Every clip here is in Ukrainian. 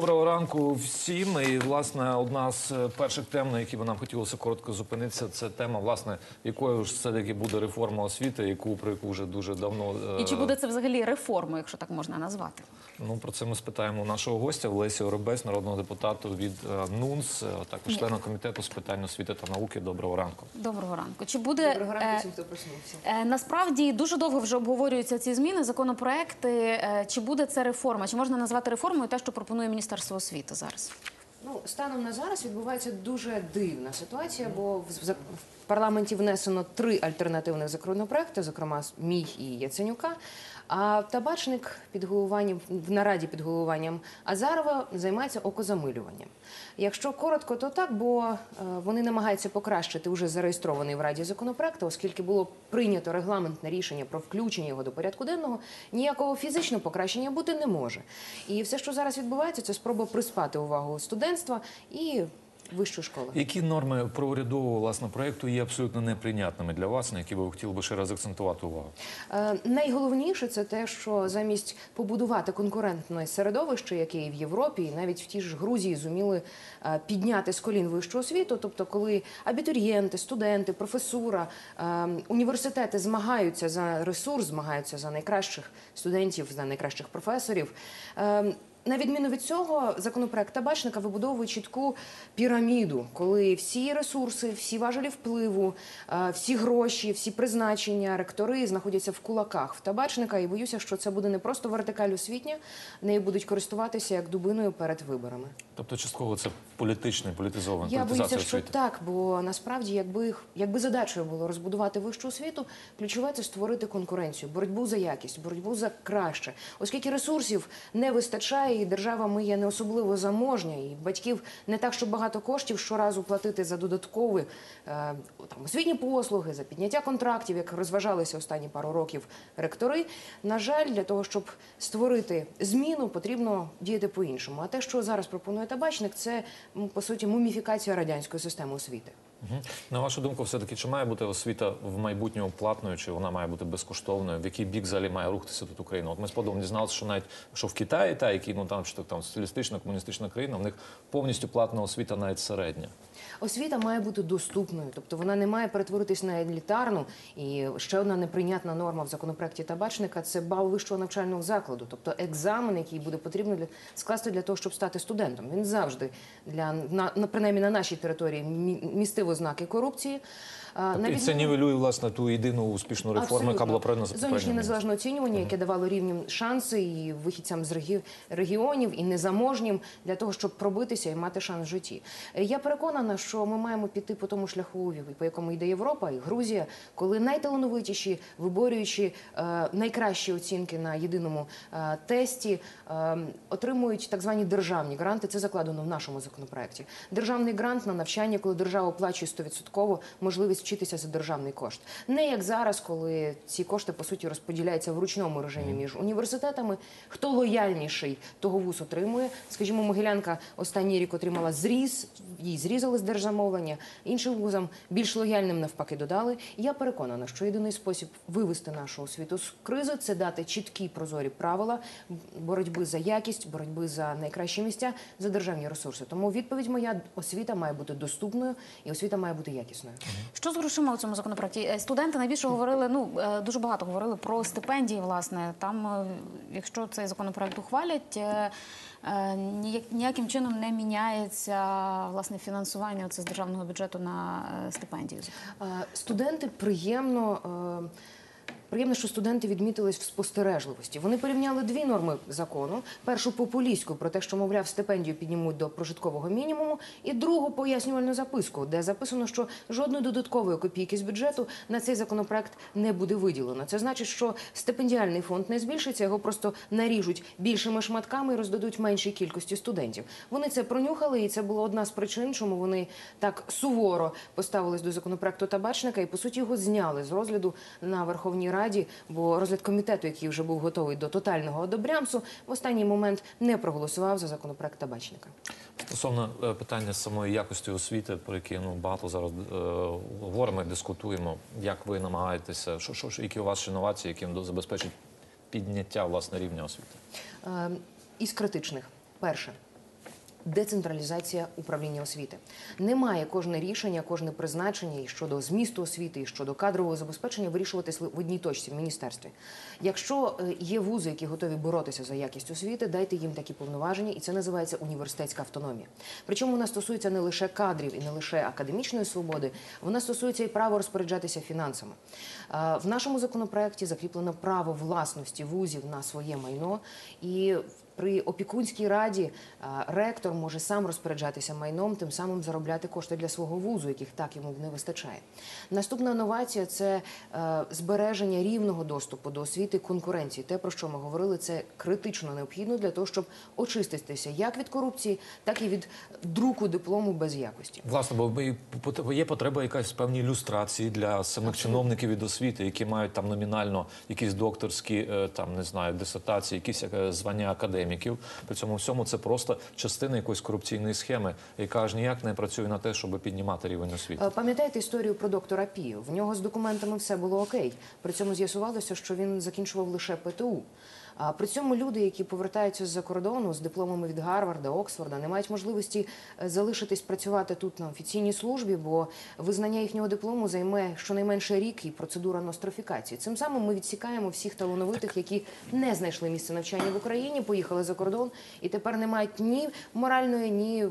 Доброго ранку всім. І власне одна з е, перших тем, на які би нам хотілося коротко зупинитися, це тема, власне, якою ж все таки буде реформа освіти, яку про яку вже дуже давно е, І чи буде це взагалі реформою, якщо так можна назвати? ну про це ми спитаємо у нашого гостя Олесі Оробець, народного депутата від е, НУНС, також члена комітету з питань освіти та науки. Доброго ранку. Доброго ранку. Чи буде Доброго ранку всім, хто проснувся. е, насправді дуже довго вже обговорюються ці зміни, законопроекти. Е, Чи буде це реформа? Чи можна назвати реформою те, що пропонує Міністерство освіти зараз? Ну, станом на зараз відбувається дуже дивна ситуація, бо в парламенті внесено три альтернативних законопроекти, зокрема мій і Яценюка. А табачник під головуванням в нараді під головуванням Азарова займається окозамилюванням. Якщо коротко, то так, бо е, вони намагаються покращити вже зареєстрований в раді законопроект, оскільки було прийнято регламентне рішення про включення його до порядку денного, ніякого фізичного покращення бути не може. І все, що зараз відбувається, це спроба приспати увагу студентства і вищої школи. Які норми про урядового власне проекту є абсолютно неприйнятними для вас, на які ви хотіли би ще раз акцентувати увагу? Е, Найголовніше це те, що замість побудувати конкурентне середовище, яке і в Європі, і навіть в тій ж Грузії зуміли е, підняти з колін вищу освіту. Тобто, коли абітурієнти, студенти, професура, е, університети змагаються за ресурс, змагаються за найкращих студентів, за найкращих професорів. е, на відміну від цього, законопроект табачника вибудовує чітку піраміду, коли всі ресурси, всі важелі впливу, е, всі гроші, всі призначення, ректори знаходяться в кулаках в табачника. І боюся, що це буде не просто вертикаль освітня, нею будуть користуватися як дубиною перед виборами. Тобто, частково це політичний, політизований, Я боюся, що освіти. так, бо насправді, якби якби задачею було розбудувати вищу освіту, ключове це створити конкуренцію, боротьбу за якість, боротьбу за краще, оскільки ресурсів не вистачає, і держава ми є не особливо заможня, і батьків не так, що багато коштів щоразу платити за додаткові е, там освітні послуги, за підняття контрактів, як розважалися останні пару років ректори. На жаль, для того, щоб створити зміну, потрібно діяти по-іншому. А те, що зараз пропонує табачник, це по суті муміфікація радянської системи освіти. На вашу думку, все-таки чи має бути освіта в майбутньому платною, чи вона має бути безкоштовною? В який бік взагалі має рухатися тут Україна? От ми з подобом дізналися, що навіть що в Китаї, та який ну там що там соціалістична комуністична країна, в них повністю платна освіта, навіть середня. Освіта має бути доступною, тобто вона не має перетворитись на елітарну. І ще одна неприйнятна норма в законопроекті табачника це бал вищого навчального закладу, тобто екзамен, який буде потрібно для скласти для того, щоб стати студентом. Він завжди для на, на принаймні на нашій території мі- містив ознаки корупції. А, Тобто, і це нівелює власне ту єдину успішну реформу, яка була проведена за Зовнішнє незалежне оцінювання, яке давало рівнім шанси і вихідцям з регіонів, і незаможнім для того, щоб пробитися і мати шанс в житті. Е, Я переконана, що ми маємо піти по тому шляху, по якому йде Європа і Грузія, коли найталановитіші, виборюючи е, найкращі оцінки на єдиному е, тесті, е, отримують так звані державні гранти. Це закладено в нашому законопроекті. Державний грант на навчання, коли держава оплачує 100% можливість вчитися за державний кошт. Не як зараз, коли ці кошти по суті розподіляються в ручному режимі між університетами. Хто лояльніший, того вуз отримує. Скажімо, Могилянка останній рік отримала зріз, їй зрізали з держзамовлення. Іншим вузам більш лояльним навпаки додали. Я переконана, що єдиний спосіб вивести нашу освіту з кризи це дати чіткі прозорі правила боротьби за якість, боротьби за найкращі місця, за державні ресурси. Тому відповідь моя освіта має бути доступною і освіта має бути якісною. Що з грошима у цьому законопроекті? Е, Студенти найбільше говорили, ну е, дуже багато говорили про стипендії. Власне, там, е, якщо цей законопроект ухвалять. ніяк- Ніяким чином не міняється власне фінансування це з державного бюджету на стипендію. Студенти приємно. Приємно, що студенти відмітились в спостережливості. Вони порівняли дві норми закону: першу популістську про те, що мовляв стипендію піднімуть до прожиткового мінімуму, і другу пояснювальну записку, де записано, що жодної додаткової копійки з бюджету на цей законопроект не буде виділено. Це значить, що стипендіальний фонд не збільшиться, його просто наріжуть більшими шматками і роздадуть меншій кількості студентів. Вони це пронюхали, і це була одна з причин, чому вони так суворо поставились до законопроекту табачника і по суті його зняли з розгляду на Верховній Раді, бо розгляд комітету, який вже був готовий до тотального одобрямсу, в останній момент не проголосував за законопроект табачника. Стосовно е, питання самої якості освіти, про які ну багато зараз е, говоримо, дискутуємо. Як ви намагаєтеся, що, що, які у вас інновації, які до- забезпечать підняття власне рівня освіти? Е, Із критичних перше децентралізація управління освіти. Немає кожне рішення, кожне призначення і щодо змісту освіти, і щодо кадрового забезпечення вирішуватись в одній точці в міністерстві. Якщо е, є вузи, які готові боротися за якість освіти, дайте їм такі повноваження, і це називається університетська автономія. Причому вона стосується не лише кадрів і не лише академічної свободи, вона стосується і права розпоряджатися фінансами. Е, В нашому законопроекті закріплено право власності вузів на своє майно і. При опікунській раді е, ректор може сам розпоряджатися майном, тим самим заробляти кошти для свого вузу, яких так йому не вистачає. Наступна новація це е, збереження рівного доступу до освіти конкуренції. Те, про що ми говорили, це критично необхідно для того, щоб очиститися як від корупції, так і від друку диплому без якості. Власне, бо є потреба якась в певній ілюстрації для самих чиновників від освіти, які мають там номінально якісь докторські е, там не знаю дисертації, якісь звання академіків. При цьому всьому це просто частина якоїсь корупційної схеми, яка аж ніяк не працює на те, щоб піднімати рівень освіти. Е, Пам'ятаєте історію про доктора Пію? В нього з документами все було окей. При цьому з'ясувалося, що він закінчував лише ПТУ. При цьому люди, які повертаються з-за кордону з дипломами від Гарварда, Оксфорда, не мають можливості е, залишитись працювати тут на офіційній службі, бо визнання їхнього диплому займе щонайменше рік і процедура нострифікації. Цим самим ми відсікаємо всіх талановитих, які не знайшли місце навчання в Україні, поїхали за кордон і тепер не мають ні моральної, ні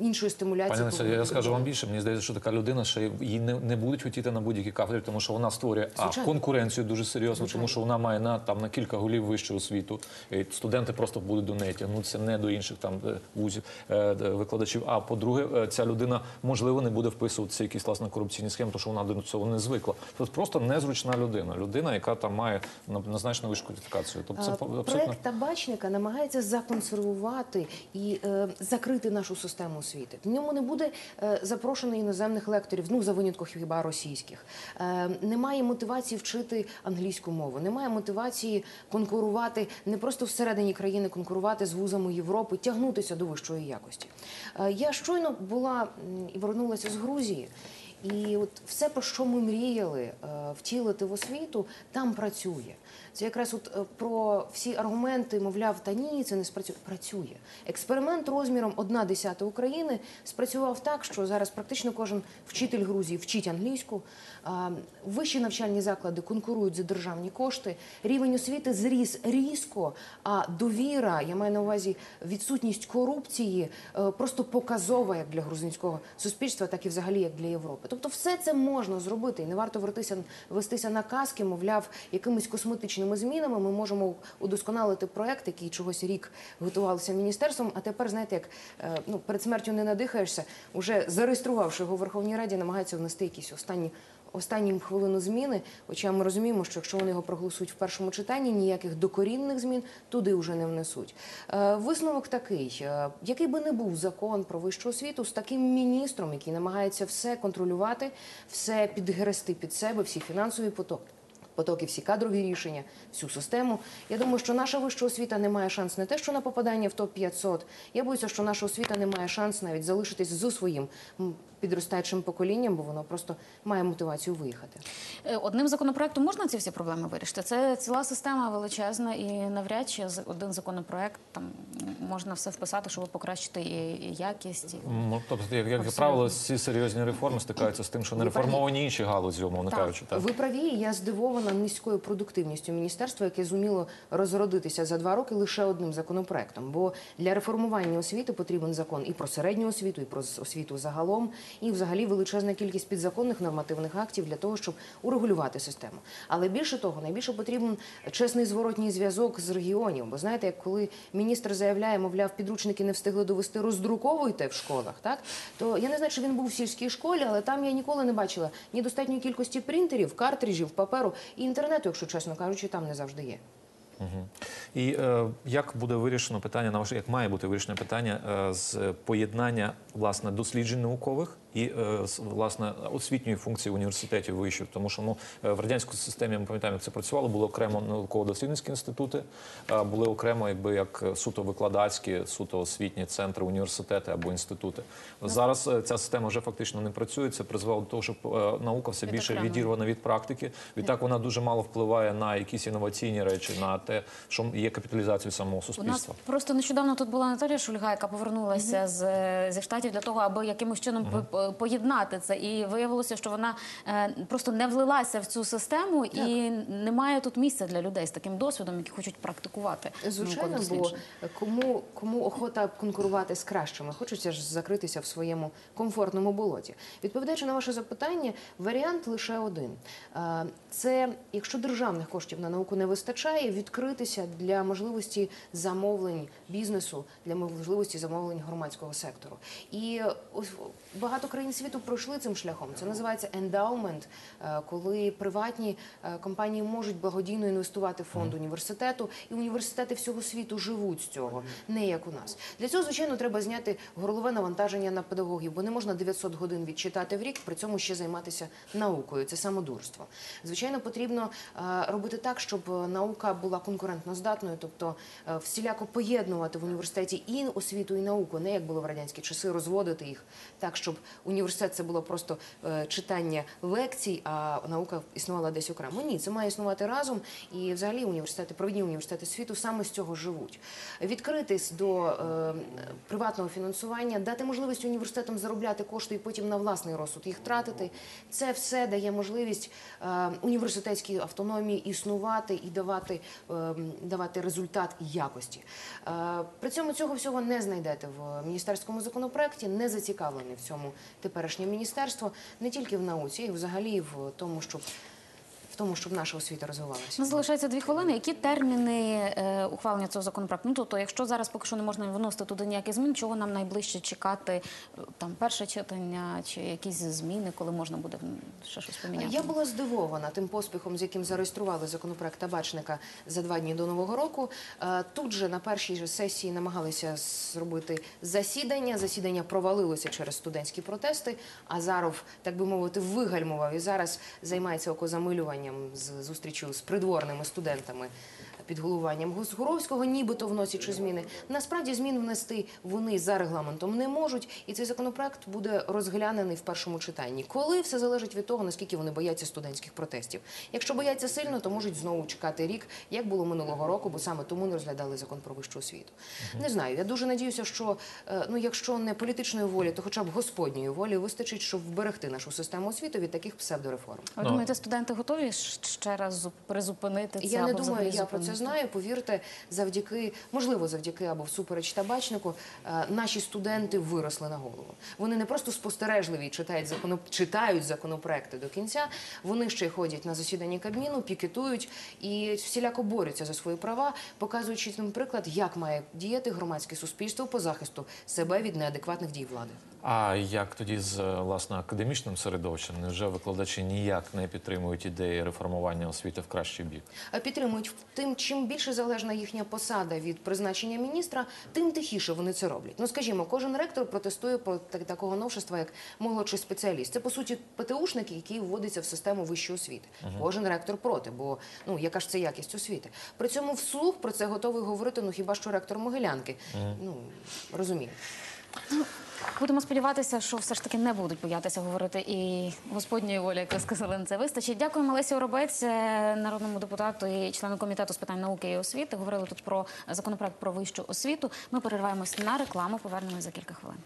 іншої стимуляції. Пане Несо, я скажу вам більше. Мені здається, що така людина ще її не, не будуть хотіти на будь-які кафедри, тому що вона створює а конкуренцію дуже серйозно, Звичайно. тому що вона має на там на кілька голів вищу освіту. І студенти просто будуть до неї тягнутися не до інших там е, вузів е, викладачів. А по-друге, е, ця людина можливо не буде вписуватися в якісь власне корупційні схеми, тому що вона до цього не звикла. Тобто просто незручна людина, людина, яка там має на- назначено вищу кваліфікацію. Тобто це абсолютно Проект табачника намагається законсервувати і е, закрити нашу систему освіти. В ньому не буде е, запрошено іноземних лекторів, ну за винятком хіба російських. Е, немає мотивації вчити англійську мову, немає мотивації конкурувати не просто всередині країни, конкурувати з вузами Європи, тягнутися до вищої якості. Е, я щойно була і вернулася з Грузії. І от все, про що ми мріяли е, втілити в освіту, там працює. Це якраз от е, про всі аргументи, мовляв, та ні, це не спрацює. Працює. Експеримент розміром одна десята України спрацював так, що зараз практично кожен вчитель Грузії вчить англійську. Вищі навчальні заклади конкурують за державні кошти. Рівень освіти зріс різко, а довіра, я маю на увазі відсутність корупції, е, просто показова як для грузинського суспільства, так і взагалі як для Європи. Тобто, все це можна зробити, і не варто вертися вестися на казки, мовляв, якимись косметичними змінами. Ми можемо удосконалити проект, який чогось рік готувався міністерством. А тепер, знаєте, як е, ну перед смертю не надихаєшся, уже зареєструвавши його в Верховній Раді, намагаються внести якісь останні. Останнім хвилину зміни, хоча ми розуміємо, що якщо вони його проголосують в першому читанні, ніяких докорінних змін туди вже не внесуть. Е, висновок такий: е, який би не був закон про вищу освіту, з таким міністром, який намагається все контролювати, все підгрести під себе, всі фінансові потоки. Потоки, всі кадрові рішення, всю систему. Я думаю, що наша вища освіта не має шанс не те, що на попадання в топ 500 Я боюся, що наша освіта не має шанс навіть залишитись зі своїм підростаючим поколінням, бо воно просто має мотивацію виїхати. Е, Одним законопроектом можна ці всі проблеми вирішити. Це ціла система величезна, і навряд чи з- один законопроект там можна все вписати, щоб покращити і, і якість. І... Ну, тобто, як, як правило, всі серйозні реформи стикаються з тим, що не реформовані інші галузі, умовно Так. кажучи. Так? Ви праві, я здивована низькою продуктивністю міністерства, яке зуміло розродитися за два роки лише одним законопроектом. Бо для реформування освіти потрібен закон і про середню освіту, і про освіту загалом, і взагалі величезна кількість підзаконних нормативних актів для того, щоб урегулювати систему. Але більше того, найбільше потрібен чесний зворотній зв'язок з регіонів. Бо знаєте, як коли міністр заявляє, мовляв, підручники не встигли довести, роздруковуйте в школах, так то я не знаю, чи він був в сільській школі, але там я ніколи не бачила ні достатньої кількості принтерів, картриджів, паперу і інтернету, якщо чесно кажучи, там не завжди є. І е, як буде вирішено питання на ваше, як має бути вирішено питання е, з поєднання власне досліджень наукових і е, власне освітньої функції університетів вищих. Тому що ну е, в радянській системі ми пам'ятаємо, як це працювало. Були окремо науково-дослідницькі інститути, були окремо, якби як суто викладацькі, суто освітні центри, університети або інститути. Зараз е, ця система вже фактично не працює. Це призвело до того, що е, наука все більше відірвана від практики. Відтак вона дуже мало впливає на якісь інноваційні речі, на те, що є капіталізацією самого У нас суспільства. просто нещодавно тут була Наталія Шульга, яка повернулася з, зі штатів для того, аби якимось чином по- по- поєднати це. І виявилося, що вона е, просто не влилася в цю систему, і немає тут місця для людей з таким досвідом, які хочуть практикувати. Звичайно, бо кому, кому охота конкурувати з кращими, хочеться ж закритися в своєму комфортному болоті. Відповідаючи на ваше запитання, варіант лише один: Е, це якщо державних коштів на науку не вистачає, відкритися для можливості замовлень бізнесу, для можливості замовлень громадського сектору. І ось багато країн світу пройшли цим шляхом. Це називається ендаумент, коли приватні е, компанії можуть благодійно інвестувати в фонд університету, і університети всього світу живуть з цього, не як у нас. Для цього, звичайно, треба зняти горлове навантаження на педагогів, бо не можна 900 годин відчитати в рік, при цьому ще займатися наукою. Це самодурство. Звичайно, потрібно е, робити так, щоб е, наука була конкурентно здатною, тобто всіляко поєднувати в університеті і освіту, і науку, не як було в радянські часи, розводити їх так, щоб університет це було просто е, читання лекцій, а наука існувала десь окремо. Ні, це має існувати разом. І взагалі університети, провідні університети світу саме з цього живуть. Відкритись до е, приватного фінансування, дати можливість університетам заробляти кошти і потім на власний розсуд їх тратити. Це все дає можливість е, університетській автономії існувати і давати, давати результат якості. При цьому цього всього не знайдете в міністерському законопроекті, не зацікавлене в цьому теперішнє міністерство, не тільки в науці, і взагалі в тому, щоб тому, щоб наша освіта розвивалася. Нас залишається дві хвилини. Які терміни е, ухвалення цього законопроекту? Ну тобто, якщо зараз поки що не можна вносити туди ніяких змін, чого нам найближче чекати? Е, Там перше читання чи якісь зміни, коли можна буде ще щось поміняти? Я була здивована тим поспіхом, з яким зареєстрували законопроект табачника за два дні до нового року. Е, Тут же на першій же сесії намагалися зробити засідання. Засідання провалилося через студентські протести. Азаров, так би мовити, вигальмував і зараз займається окозамилюванням з зустрічю з придворними студентами. Під головуванням Гусгуровського, нібито вносячи зміни. Насправді змін внести вони за регламентом не можуть, і цей законопроект буде розглянений в першому читанні. Коли все залежить від того, наскільки вони бояться студентських протестів. Якщо бояться сильно, то можуть знову чекати рік, як було минулого року, бо саме тому не розглядали закон про вищу освіту. Не знаю. Я дуже надіюся, що е, ну, якщо не політичної волі, то хоча б господньої волі вистачить, щоб вберегти нашу систему освіти від таких псевдореформ. Ви Ну. думаєте, студенти готові ще раз призупинити це? Я не думаю, я про це? Знаю. Повірте, завдяки, можливо, завдяки або всупереч табачнику, е, наші студенти виросли на голову. Вони не просто спостережливі читають законо, читають законопроекти до кінця. Вони ще й ходять на засідання кабміну, пікетують і всіляко борються за свої права, показуючи тим приклад, як має діяти громадське суспільство по захисту себе від неадекватних дій влади. А як тоді з е, власне академічним середовищем? Невже викладачі ніяк не підтримують ідеї реформування освіти в кращий бік? Підтримують тим, чим більше залежна їхня посада від призначення міністра, тим тихіше вони це роблять. Ну скажімо, кожен ректор протестує проти такого новшества, як молодший спеціаліст. Це по суті ПТУшник, який вводиться в систему вищої освіти. Кожен ректор проти, бо ну яка ж це якість освіти. При цьому вслух про це готовий говорити. Ну хіба що ректор Могилянки? Ну розумію. Будемо сподіватися, що все ж таки не будуть боятися говорити і господньої волі, як ви сказали, на це вистачить. Дякуємо Лесі Оробець, е, народному депутату і члену комітету з питань науки і освіти. Говорили тут про законопроект про вищу освіту. Ми перериваємось на рекламу. Повернемось за кілька хвилин.